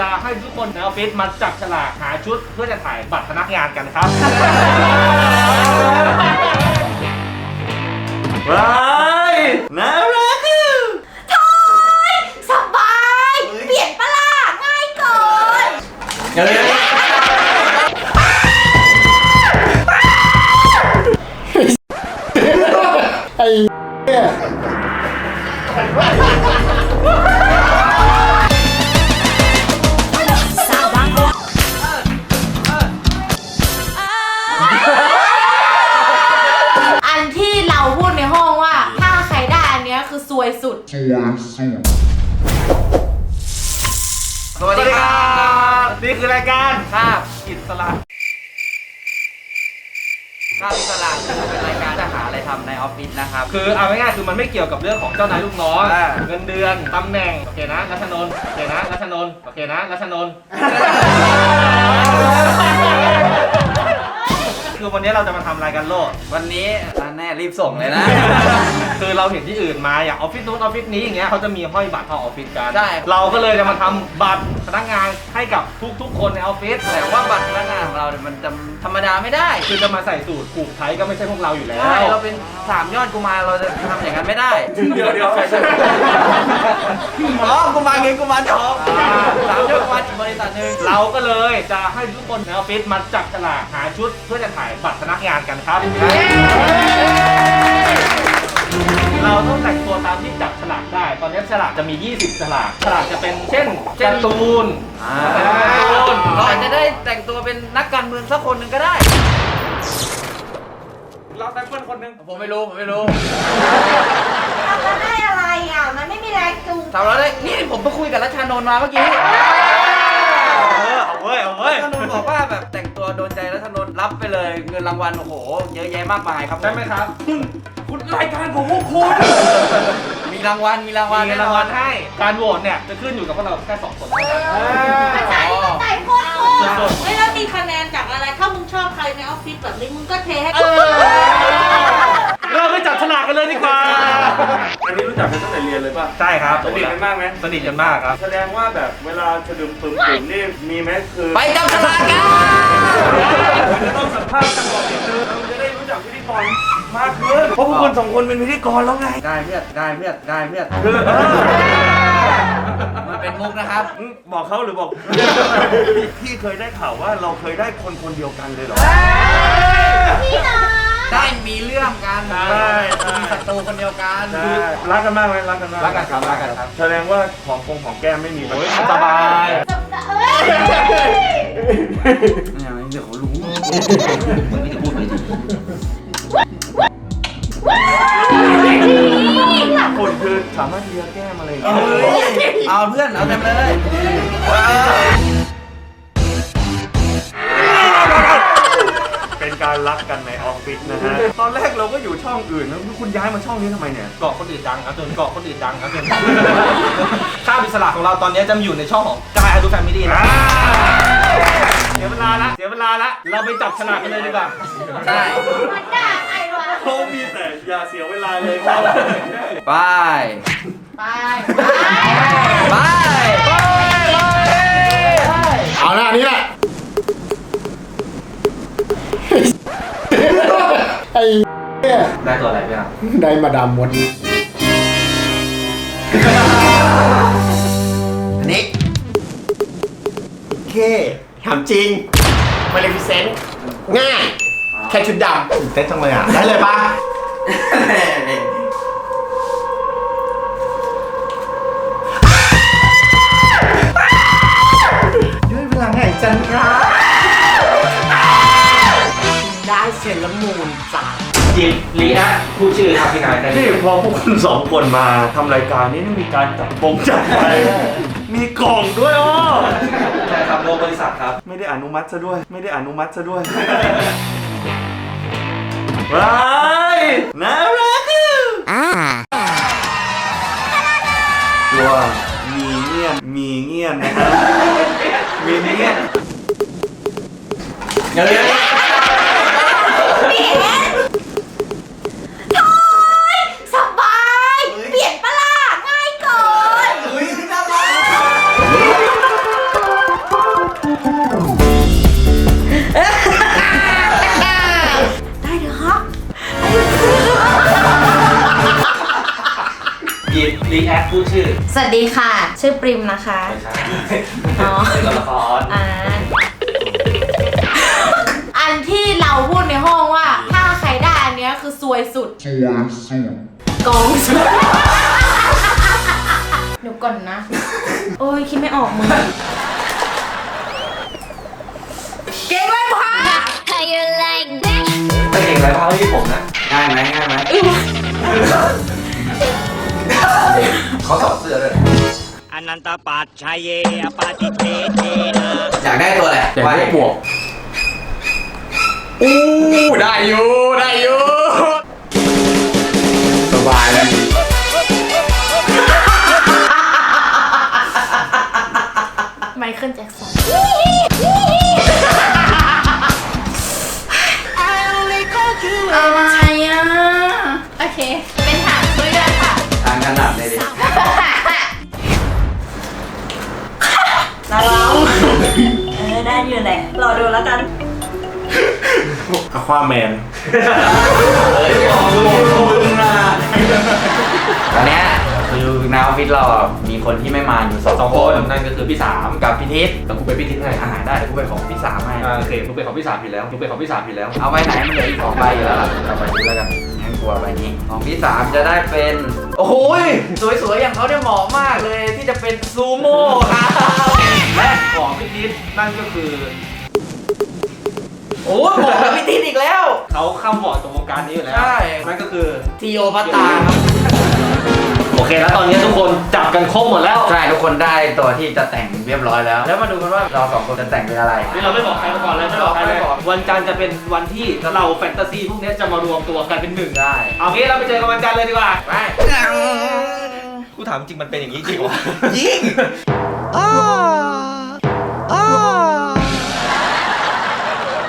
จะให้ทุกคนในออฟฟิศมาจับฉลากหาชุดเพื่อจะถ่ายบัตรพนักงานกันครับ ว้ายน่ารักอะโถ่ยสบาย เปลี่ยนปะล่ะง่ายเกินเดี๋ยวเดี๋ย อันที่เราพูดในห้องว่า ถ้าใครได้อันเนี้ยคือซวยสุดสวัสดีครับนี่คือรายการคาบอิสระข้าวอิสระเป็นรายการจะหาอะไรทำในออฟฟิศนะครับ คือเอาง่ายๆคือมันไม่เกี่ยวกับเรื่องของเจ้านายลูกน้องอ่า เงินเดือนตำแหน่ง โอเคนะรัชนนท์โอเคนะรัชนนท์โอเคนะรัชนนท์ คือวันนี้เราจะมาทำอะไรกันโลด วันนี้อะแน่รีบส่งเลยนะ คือเราเห็นที่อื่นมาอย่างออฟฟิศนู้นออฟฟิศนี้อย่างเงี้ยเขาจะมีห้อยบัตรเข้าออฟฟิศกัน ใช่ เราก็เลยจะมาทำบัตรพนักงานให้กับทุกๆ คนในออฟฟิศแต่ว่าบัตรพนักงานของเราเนี่ยมันจะธรรมดาไม่ได้คือจะมาใส่สูตรผูกไทยก็ไม่ใช่พวกเราอยู่แล้ว ใช่เราเป็นสามยอดกุมารเราจะทำอย่างนั้นไม่ได้เดี๋ยวเดี๋ยวอ๋อกุมารเงินกุมารทองสามยอดกุมารอีกบริษัทหนึ่งเราก็เลยจะให้ทุกคนในออฟฟิศมาจับฉลากหาชุดเพื่อจะถ่ายบัตรพนักงานกันครับ เราต้องแต่งตัวตามที่จับฉลากได้ ตอนนี้ฉลากจะมี 20 ฉลาก ฉลากจะเป็นเช่นการ์ตูนอ่าการ์ตูนเราอาจจะได้แต่งตัวเป็นนักการเมืองสักคนหนึ่งก็ได้ เราแต่งเป็นคนหนึ่งผมไม่รู้ ผมไม่รู้เอาแล้วได้อะไรอะ มันไม่มีแรงจูงทำเราได้ นี่ผมไปคุยกับรัชชานนท์มาเมื่อกี้เออเอาเว้ยเอาเว้ยรัชชานนท์บอกว่าแบบแต่งตัวโดนใจรัชชานนท์รับไปเลยเงินรางวัลโอ้โห เยอะแยะมากมายครับใช่ไหมครับคุณ รายการของพวกคุณมีรางวัลมีรางวัลมีรางวัลให้ การโหวตเนี่ยจะขึ้นอยู่กับพวกเราแค่สองคนเท่านั้นประชาธิปไตยโคตรโคตรสุดไม่แล้วมีคะแนนจากอะไร ถ้ามึงชอบใครในออฟฟิศแบบนี้มึงก็เทให้ๆเออเราไปจับฉลากกันเลยดีกว่า อันนี้รู้จักกันตั้งแต่เรียนเลยป่ะ ใช่ครับ สนิทกันมากไหมสนิทกันมากครับ แสดงว่าแบบเวลาสะดึมปึมปึมนี่มีไหมคือ ไปจับฉลากกันจะต้องสัมภาษณ์กันก่อนนิดนึงเราจะได้รู้จักพิธีกร มากขึ้นเพราะพวกคุณสองคนเป็นพิธีกรแล้วไง ได้เพื่อนได้เพื่อนได้เพื่อนคือเออมันเป็นมุกนะครับอืมบอกเขาหรือบอก พี่เคยได้ข่าวว่าเราเคยได้คนคนเดียวกันเลยเหรอพี่น้องได้มีเรื่องกันใช่มีศัตรูคนเดียวกันใช่รักกันมากไหมรักกันมากรักกันครับรักกันครับ แสดงว่าของคงของแก้มไม่มีปัญหาสบายจำได้เอ้ยเดี๋ยวเขารู้คนคือ สามารถเลียแก้มอะไรอย่างเอเงี้ยอเอาเพื่อน เอาเต็มเลยเป็นการรักกันในออฟฟิศนะฮะ ตอนแรกเราก็อยู่ช่องอื่นแล้วคุณย้ายมาช่องนี้ทำไมเนี่ย เกาะคนอื่นดังครับจนเกาะคนอื่นดังครับจนข้าวอิสระของเราตอนนี้จะมาอยู่ในช่องของกายอดูแฟมิลี่นะเสียเวลาละเสียเวลาละเราไปจับฉลากกันเลยดีกว่า ใช่ เขามีแต่อย่าเสียเวลาเลยครับไปไป ไป เอาหน้านี้แหละไอ้เนี่ยได้ตัวอะไรพี่ครับได้มาดามมดอันนี้เคถามจริง มาเลฟิเซนต์ง่าย แค่ชุดดำเต้นจังเลยอะ ได้เลยปะด้วยพลังแห่งจันทราได้เซเลอรามูนจ้าจิบลีนะผู้ชื่อครับพี่นายได้นี่พอพวกคุณสองคนมาทำรายการนี้นี่มีการจับปงจับไปมีกล่องด้วยอ๋อใช่ครับโลบริษัทครับ ไม่ได้อนุมัติซะด้วย ไม่ได้อนุมัติซะด้วย ว้ายน่ารักอะตัวมีเงียนมีเงียนนะครับมีเงียนเดี๋ยว สวัสดีค่ะ ชื่อปริมนะคะ ไม่ใช่อ๋อเล่นละครอ่าอันที่เราพูดในห้องว่า ถ้าใครได้อันเนี้ยคือซวยสุด กองสุดเดี๋ยวก่อนนะ โอ้ยคิดไม่ออกมึงเก่งเลยพาถ้าเก่งไรพาที่ผมนะง่ายไหมง่ายไหม เขาถอดเสื้อด้วยอนันตปัจชัยเยอปาติเทเทนะอยากได้ตัวอะไรแต่ไม่บวกอู้ได้อยู่ได้อยู่สบายแล้วไมเคิลแจ็คสันอะไรอะ โอเค เป็นหางด้วยด้วยค่ะทางถนัดเลยดิ เออได้อยู่แหละรอดูแล้วกัน อควาแมนตอนเนี้ยคือในออฟฟิศเราอะมีคนที่ไม่มาอยู่สองสองคคนนนั่นก็คือพี่สามกับพี่ทิศแต่กูเป็นพี่ทิศให้อาหารได้เดี๋ยวกูไปของพี่สามให้อ่าโอเคกูเป็นของพี่สามผิดแล้วกูเป็นของพี่สามผิดแล้วเอาใบไหนมันเหลืออีกสองใบอยู่แล้วล่ะเอาใบนี้แล้วกันงั้นกลัวใบนี้ของพี่สามจะได้เป็น โอ้โหยสวยๆอย่างเขาเนี่ยเหมาะมากเลยที่จะเป็นซูโม่ ทิศนั่นก็คือ โอ้ยเหมาะกับพี่ทิศอีกแล้ว เขาเข้าเหมาะกับวงการนี้อยู่แล้วใช่ นั่นก็คือ ทีโอพัตตาครับ โอเคแล้วตอนนี้ทุกคนจับกันครบหมดแล้ว ใช่ทุกคนได้ตัวที่จะแต่งเรียบร้อยแล้ว แล้วมาดูกันว่าเราสองคนจะแต่งเป็นอะไร นี่เราไม่บอกใครมาก่อนเลยไม่บอกใครเลยไม่บอกวันจันทร์จะเป็นวันที่เราแฟนตาซีพวกนี้จะมารวมตัวกันเป็นหนึ่งได้ เอางี้เราไปเจอกันวันจันทร์เลยดีกว่าไป กูถามจริงมันเป็นอย่างนี้จริงวะ ยิง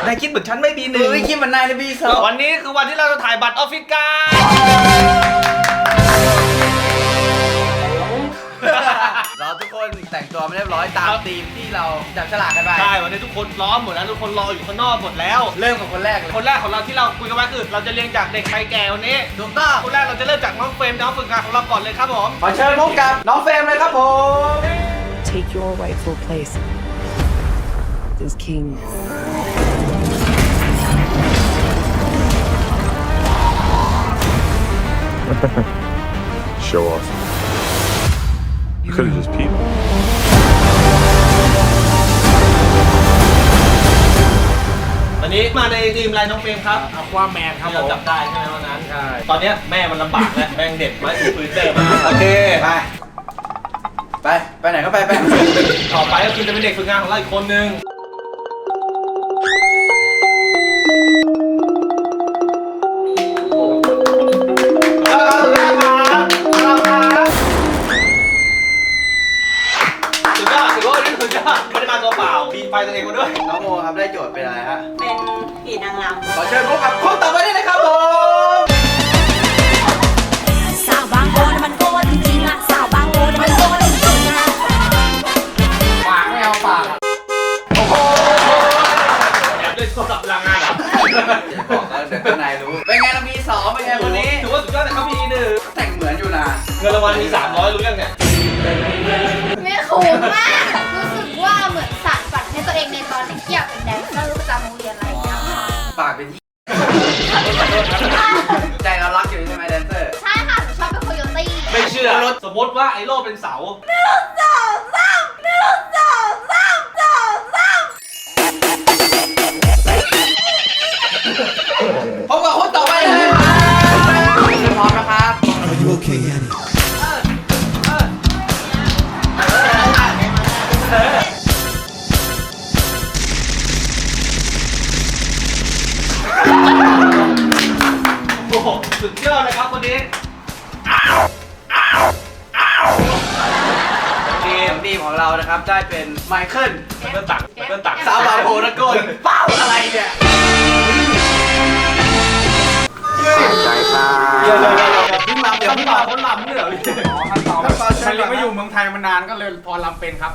นายคิดเหมือนฉันไม่มีหนึ่งเฮ้ยคิดมันนายในบีสองวันนี้คือวันที่เราจะถ่ายบัตรออฟฟิศกันเราทุกคนแต่งตัวไม่เรียบร้อยตามธีมที่เราจับฉลากกันไปใช่วันนี้ทุกคนพร้อมหมดแล้วทุกคนรออยู่ข้างนอกหมดแล้ว เริ่มกับคนแรกเลยคนแรกของเราที่เราคุยกันไว้คือเราจะเรียงจากเด็กชายแก่วันนี้ถูกต้องคนแรกเราจะเริ่มจากน้องเฟรมน้องฝึกงานของเราก่อนเลยครับผมขอเชิญพบกับน้องเฟรมเลยครับผม Take your rightful place as king. Show off. You could have just peed. วันนี้มาในทีมอะไรน้องเฟรมครับอควาแมนครับที่ผเราม จับได้ใช่ไหมวันนั้น ใช่ ตอนเนี้ยแม่มันลำบากแล้ว แม่งเด็ดไม้ถูพื้นเดิมมาโอเค ไป ไป ไปไหนก็ไปไป ต่อไปก็คือจะเป็นเด็กฝึกงานของเราอีกคนนึง ผีนางรำขอเชิญพบกับคนต่อไปได้เลยครับผมสาวบางโกนมันโกนจริงๆอะสาวบางโกนมันโกนจริงๆอะปากไม่เอาปากแอบด้วยโทรศัพท์พลังงานเหรอบอกแล้วเดี๋ยวข้างในรู้เป็นไงเรามีสองเป็นไงคนนี้ถือว่าสุดยอดแต่เขามีหนึ่งแต่งเหมือนอยู่นะเงินรางวัลมี300รู้ยังเนี่ยไม่คุ้มมากรู้สึกว่าเหมือนสานฝันให้ตัวเองในตอนเด็กที่อยากเป็นแดนเซอร์ประจำโรงเรียนอะไร ปากเป็นที่ใจเรารักอยู่ใช่ไหมแดนเซอร์ ใช่ค่ะหนูชอบเป็นโคโยตี้ไม่เชื่อ สมมติว่าไอ้โล่เป็นเสาสองสามหนึ่งสอง สุดยอดเลยครับคนนี้ทีมทีมของเรานะครับได้เป็นไมเคิลมันก็ตักมันก็ตักสาวบางโพตะโกนเป้าอะไรเนี่ยใจครับเดี๋ยวเดี๋ยวเดี๋ยวเดี๋ยวเพิ่งลำเดี๋ยวเพิ่งลำเขาลำเนี่ยเหรอพี่มันยังไม่อยู่เมืองไทยมานานก็เลยพอรำเป็นครับ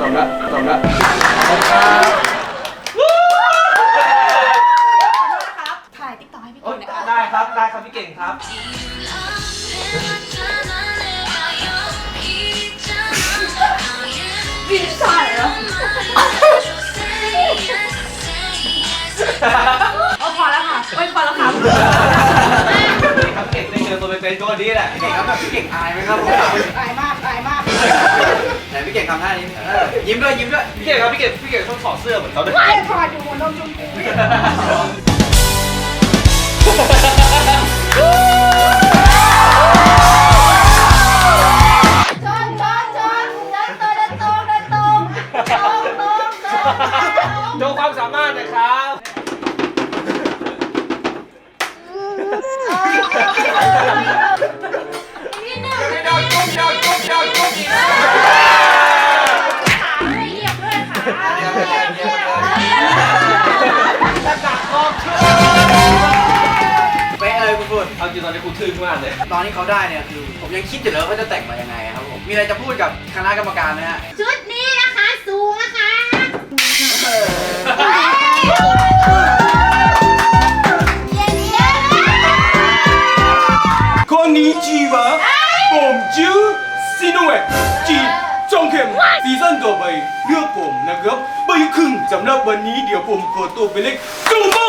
ตบละตบละ ครับถ่ายติ๊กต็อกให้พี่เอ๊กิยนนะคะได้ครับ ได้ครับพี่เก่งครับ บินสายเหรอเอาพอแล้วค่ะไม่พอแล้วค่ครับเก่งได้เจอตัวเป็นๆตัวดีแหละวเก่งครับแบบเก่งอายไหมครับผตายมากตายมาก ไหนพี่เก่งทำท่านี้เออยิ้มด้วยยิ้มด้วยพี่เก่งครับพี่เก่งพี่เก่งต้องถอดเสื้อเหมือนเขาด้วย ไม่พอดูหัวนมชมพูชนชนชนเดินตัวเดินตรงเดินตรงตรงตรงตรงโชว์ความสามารถนะครับ ตอนนี้กูทึ่งมากเลย ตอนที่เขาได้เนี่ยคือผมยังคิดอยู่เลยว่าเขาจะแต่งมายังไงครับผมมีอะไรจะพูดกับคณะกรรมการไหมฮะชุดนี้นะคะสูงนะคะเย็นเย็นคนนี้จีวะผมชื่อซีโนเวคจีจงเข้มซีซั่นต่อไปเลือกผมนะครับไปครึ่งสำหรับวันนี้เดี๋ยวผมขอตัวไปเล่นซูโม่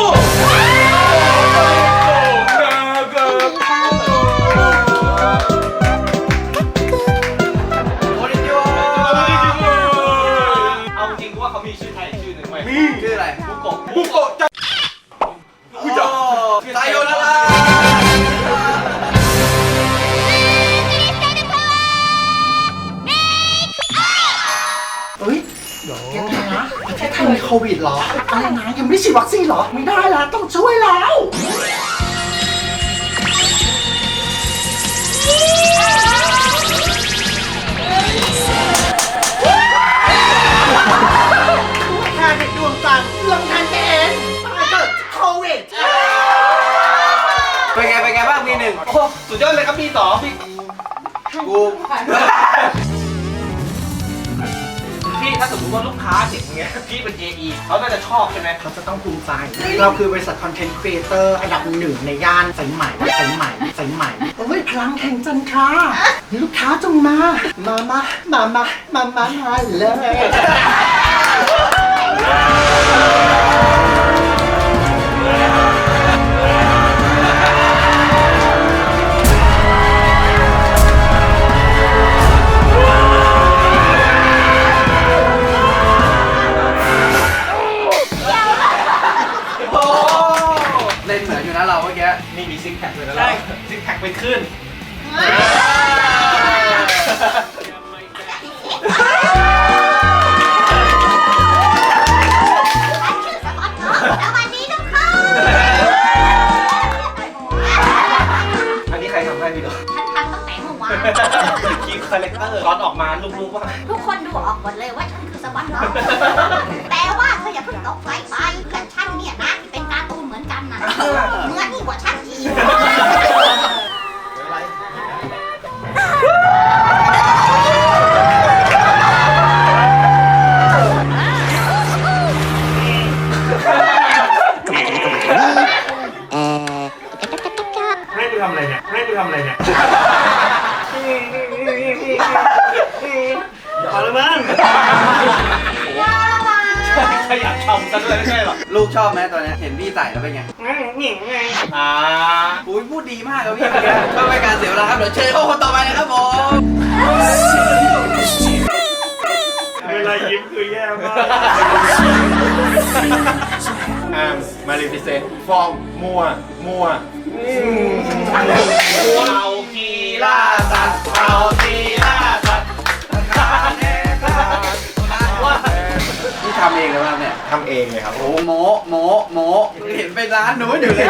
เอาจริงว่าเขามีชื่อไทยอีกชื่อหนึ่งไหมมีชื่ออะไรบุโกะบุโกะจะโอ้ไซโยนาราเฮ้ยยังไงนะประเทศไทยมีโควิดเหรออะไรนะยังไม่ได้ฉีดวัคซีนเหรอ ไม่ได้แล้วต้องช่วยแล้ว ดยอดเลยครับพี่ต่อพี่กูพี่ถ้าสมมติว่าลูกค้าเด็กเงี้ยพี่เป็น AE เขาน่าจะชอบใช่ไหมเขาจะต้องภูมิใจ เราคือบริษัทคอนเทนต์ครีเอเตอร์อันดับหนึ่งในย่านสายใหม่สายใหม่สายใหม่โอ้ยพลังแห่งจันทราลูกค้าจงมา มามามามามามามาเลย มีซิกแพคเลยนะเราซิกแพคไปขึ้นแล้ววันนี้ทุกคนอันนี้ใครทำให้พี่ต่อฉันทำตั้งแต่เมื่อวานคีคาแรคเตอร์ตอนออกมาลูกๆว่าทุกคนดูออกหมดเลยว่าฉันคือสปันล็อกแต่ว่าเธออย่าเพิ่งตกใจไปเพื่อนฉันเนี่ยนะที่เป็นการ์ตูนเหมือนกันนะเหมือนนี่กว่าฉันอีก ให้กูทำอะไรเนี่ย ให้กูทำอะไรเนี่ย กชอบไหมตอนเนี้ยเห็นพี่ใส่แล้วเป็นไงอ่าอุ้ยพูดดีมากครับพี่เมื่อกี้เพื่อไม่ให้การเสียเวลาครับเดี๋ยวเชิญเข้าคนต่อไปเลยครับผมเวลายิ้มคือแย่มากอ่ามาเลฟิเซนฟอร์มมัวมัวเอากีล่าสัตว์เอากี ทำเองเลยป่ะเนี่ยทำเองเลยครับโอ้โหโมโมโมเห็นไปร้านนู้นอยู่เลย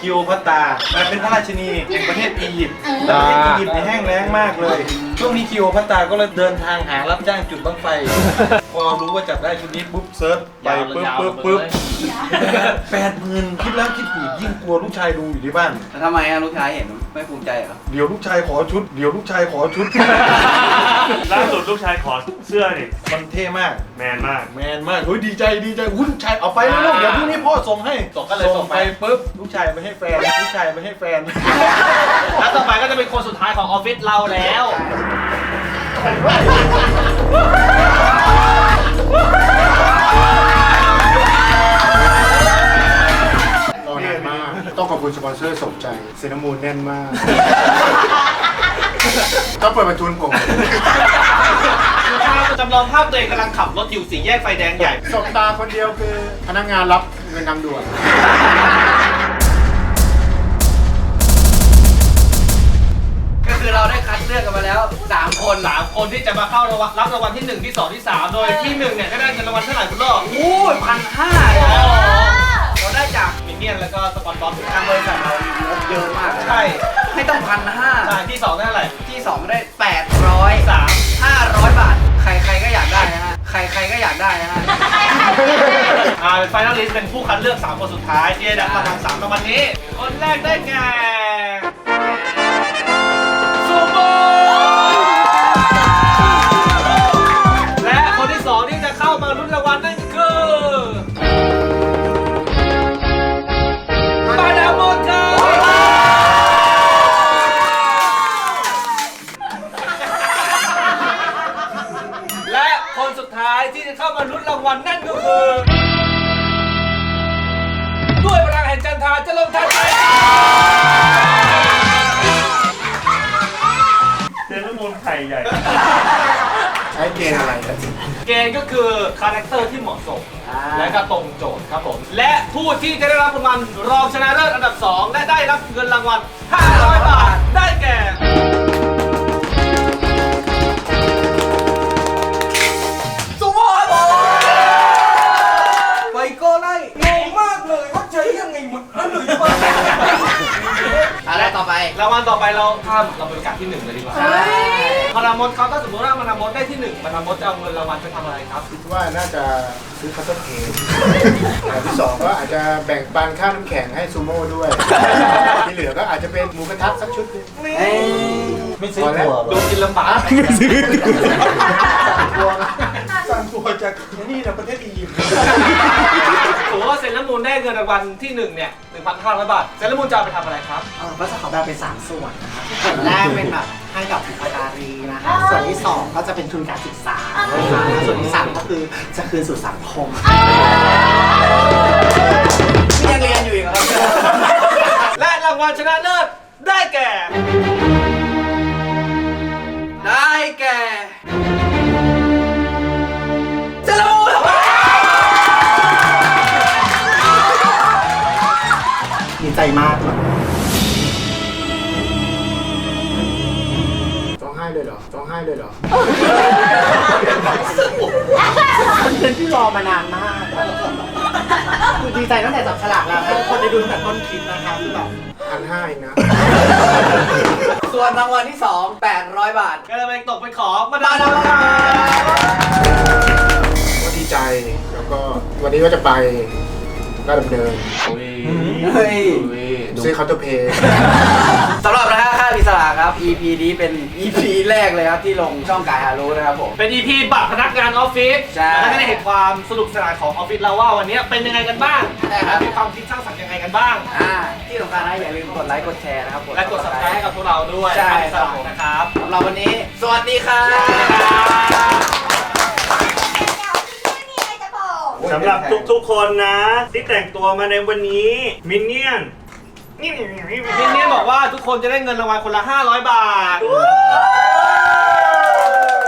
คิโอพัตตามันเป็นพระราชินีแห่งประเทศอียิปต์แล้วประเทศอียิปต์เนี่ยแห้งแล้งมากเลย ช่วงนี้คิโอพัตตาก็เลยเดินทางหารับจ้างจุดบั้งไฟ พอรู้ว่าจับได้ชุดนี้ปุ๊บเซิร์ชไปปุ๊บปุ๊บปุ๊บแปดหมื่นคิดแล้วคิดอีกยิ่งกลัวลูกชายดูอยู่ที่บ้านทำไมอะลูกชายเห็น ไม่ภูมิใจเหรอเดี๋ยวลูกชายขอชุด เดี๋ยวลูกชายขอชุด ล่าสุดลูกชายขอเสื้อนี่มันเท่มาก แมนมาก แมนมากเฮ้ยดีใจดีใจอุ้ยลูกชายเอาไปแล้วลูกเดี๋ยวพรุ่งนี้พ่อส่งให้ส่งก็เลยส่งไป ปุ๊บลูกชายไปให้แฟนลูกชายไปให้แฟน แล้วต่อไปก็จะเป็นคนสุดท้ายของออฟฟิศเราแล้ว ต้องขอบคุณสปอนเซอร์สมใจเซนามูลแน่นมาก ต้องเปิดประทุนกล่องจำลองภาพตัวเองกำลังขับรถอยู่สี่แยกไฟแดงใหญ่ สบตาคนเดียวคือพนักงานรับเงินทางด่วน ก็คือเราได้คัดเลือกกันมาแล้วสามคนสามคนที่จะมาเข้ารางวัลรับรางวัลที่หนึ่งที่สองที่สามโดยที่หนึ่งเนี่ยก็ได้เงินรางวัลเท่าไหร่คุณโลกโอ้ยพันห้าเราได้จากมิน เนี่ยนแล้วก็สปอนเซอร์ทางบริษัทเรามีงบเยอะมากเลยนะใช่ให้ต้องพันห้าใช่ที่สองได้เท่าไหร่ที่สองได้แปดร้อยสามห้าร้อยบาท ใครใครก็อยากได้นะฮะใครใครก็อยากได้นะฮะอ่าเป็นไฟนอลลิสต์เป็นผู้คัดเลือก3คนสุดท้ายที่ได้รับรางวัล3รางวัลนี้ คนแรกได้แก่ซูโม่แล เราข้ามเราบริการที่1เลยดีกว่ามานามดเขาถ้าสมมติว่ามานามดได้ที่1มานามดจะเอาเงินรางวัลไปทำอะไรครับ คิดว่าน่าจะซื้อคัตเตอร์เพนอันที่สองก็อาจจะแบ่งปันค่าน้ำแข็งให้ซูโม่ด้วย ที่เหลือก็อาจจะเป็นหมูกระทะสักชุดหนึง ไม่ซื้อตัวดูกินลำบากสั่งตัวจากนี่นะประเทศอียิปต์ ถือว่าเซนต์มูลได้เงินรางวัลที่1เนี่ย1,500บาท เซนต์มูลจะเอาไปทำอะไรครับ เออก็จะขอแบ่งเป็นสามส่วนนะครับส่วนแรกเป็นแบบให้กับบุพการีนะคะ ส่วนที่สองก็จะเป็นทุนการศึกษานะคะส่วนที่สามก็คือจะคืนสู่สังคมยังเรียนอยู่อีกเหรอครับและรางวัลชนะเลิศได้แก่ ได้แก่ ใจมากเลยต้องให้เลยเหรอต้องให้เลยเหรอมันเป็นที่รอมานานมากคือดีใจตั้งแต่จับฉลากแล้วให้คนได้ดูตั้งแต่ต้นคลิปนะคะคือแบบพันห้าเองนะ ส่วนรางวัลที่ 2 800 บาท ก็เลยไปตกไปขอมาดามครับก็ดีใจแล้วก็วันนี้ก็จะไป ราชดำเนินเฮ้ยซื้อเคาน์เตอร์เพย์สำหรับนะฮะค่าอิสระครับ EP นี้เป็น EP แรกเลยครับที่ลงช่องกายฮารุนะครับผม เป็น EP บัตรพนักงานออฟฟิศใช่ แล้วก็จะได้เห็นความสนุกสนานของออฟฟิศเราว่าวันนี้เป็นยังไงกันบ้างใช่ครับมีความคิดสร้างสรรค์ยังไงกันบ้าง อ่าที่สำคัญนะอย่าลืมกดไลค์กดแชร์นะครับและกด subscribe ให้กับพวกเราด้วยใช่สำหรับผม นะครับสำหรับวันนี้ สวัสดีครับ สำหรับทุกๆคนนะ ที่แต่งตัวมาในวันนี้มินเนี่ยนมินเนี่ยบอกว่าทุกคนจะได้เงินรางวัลคนละ 500 บาท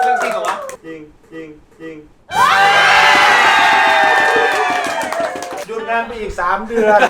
เรื่องจริงเหรอวะจริงจริงจริงหยุดงานไปอีก 3 เดือน